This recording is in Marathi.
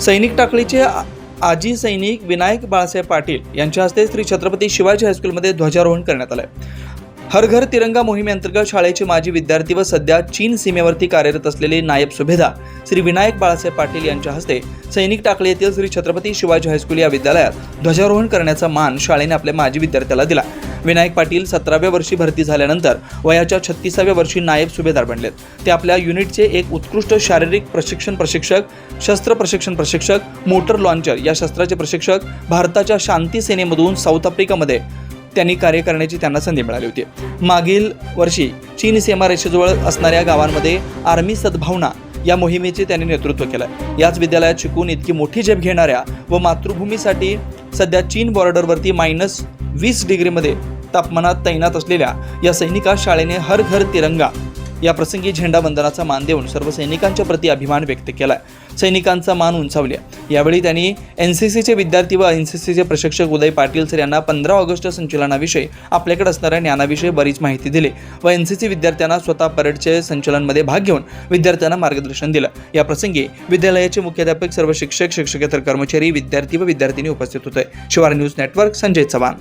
सैनिक टाकळीचे आजी सैनिक विनायक बाळासाहेब पाटील यांच्या हस्ते श्री छत्रपती शिवाजी हायस्कूलमध्ये ध्वजारोहण करण्यात आलं हर घर तिरंगा मोहिमेअंतर्गत शाळेचे माजी विद्यार्थी व सध्या चीन सीमेवरती कार्यरत असलेले नायब सुभेदार श्री विनायक बाळासाहेब पाटील यांच्या हस्ते सैनिक टाकळी येथील श्री छत्रपती शिवाजी हायस्कूल या विद्यालयात ध्वजारोहण करण्याचा मान शाळेने आपल्या माजी विद्यार्थ्याला दिला. विनायक पाटील सतराव्या वर्षी भरती झाल्यानंतर वयाच्या छत्तीसाव्या वर्षी नायब सुभेदार बनलेत. ते आपल्या युनिटचे एक उत्कृष्ट शारीरिक प्रशिक्षण प्रशिक्षक शस्त्र प्रशिक्षण प्रशिक्षक मोटर लॉन्चर या शस्त्राचे प्रशिक्षक भारताच्या शांती सेनेमधून साऊथ आफ्रिकामध्ये त्यांनी कार्य करण्याची त्यांना संधी मिळाली होती. मागील वर्षी चीन सीमा रेषेजवळ असणाऱ्या गावांमध्ये आर्मी सद्भावना या मोहिमेचे त्यांनी नेतृत्व केलं. याच विद्यालयात शिकून इतकी मोठी झेप घेणाऱ्या व मातृभूमीसाठी सध्या चीन बॉर्डरवरती मायनस वीस डिग्रीमध्ये तापमानात तैनात असलेल्या या सैनिकास शाळेने हर घर तिरंगा या प्रसंगी झेंडा वंदनाचा मान देऊन सर्व सैनिकांच्या प्रति अभिमान व्यक्त केला सैनिकांचा मान उंचावले यावेळी त्यांनी एन सी सीचे विद्यार्थी व एन सी सीचे प्रशिक्षक उदय पाटील सर यांना पंधरा ऑगस्ट संचलनाविषयी आपल्याकडे असणाऱ्या ज्ञानाविषयी बरीच माहिती दिली व एन सी सी विद्यार्थ्यांना स्वतः परेडचे संचलनमध्ये भाग घेऊन विद्यार्थ्यांना मार्गदर्शन दिलं. या प्रसंगी विद्यालयाचे मुख्याध्यापक सर्व शिक्षक शिक्षकेतर कर्मचारी विद्यार्थी व विद्यार्थिनी उपस्थित होते. शिवार न्यूज नेटवर्क संजय चव्हाण.